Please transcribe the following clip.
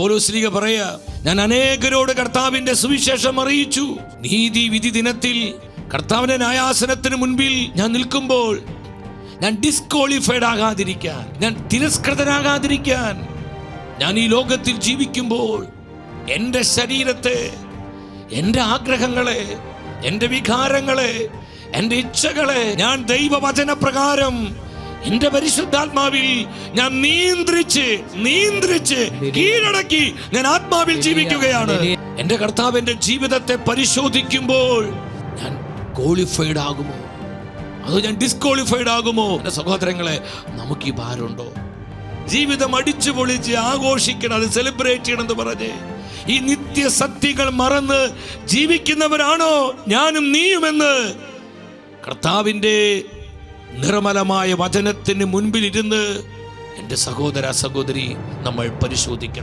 പൗലോസ്ലിക പറയാ ഞാൻ അനേകരോട് കർത്താവിന്റെ സുവിശേഷം അറിയിച്ചു. നീതി വിധി ദിനത്തിൽ കർത്താവിന്റെ ന്യായാസനത്തിന് മുൻപിൽ ഞാൻ നിൽക്കുമ്പോൾ ഞാൻ ഡിസ്ക്വാളിഫൈഡ് ആകാതിരിക്കാൻ ഞാൻ തിരസ്കൃതനാകാതിരിക്കാൻ ഞാൻ ഈ ലോകത്തിൽ ജീവിക്കുമ്പോൾ എന്റെ ശരീരത്തെ എന്റെ ആഗ്രഹങ്ങളെ എന്റെ വികാരങ്ങളെ എന്റെ ഇച്ഛകളെ ഞാൻ ദൈവവചന എന്റെ പരിശുദ്ധാത്മാവിൽ ഞാൻ നിയന്ത്രിച്ച് നിയന്ത്രിച്ച് കീഴടക്കി ഞാൻ ആത്മാവിൽ ജീവിക്കുകയാണ്. എന്റെ കർത്താവ് എന്റെ ജീവിതത്തെ പരിശോധിക്കുമ്പോൾ ഞാൻ ക്വാളിഫൈഡ് ആകുമോ? അതോ ഞാൻ ഡിസ്ക്വാളിഫൈഡ് ആകുമോ? എന്റെ സഹോദരങ്ങളെ നമുക്ക് ഈ ഭാരമുണ്ടോ? ജീവിതം അടിച്ചു പൊളിച്ച് ആഘോഷിക്കണം അത് സെലിബ്രേറ്റ് ചെയ്യണം എന്ന് പറഞ്ഞ് ഈ നിത്യ നിത്യസത്യങ്ങൾ മറന്ന് ജീവിക്കുന്നവരാണോ ഞാനും നീയുമെന്ന് കർത്താവിന്റെ നിർമ്മലമായ വചനത്തിന് മുൻപിലിരുന്ന് എന്റെ സഹോദര സഹോദരി നമ്മൾ പരിശോധിക്കണം.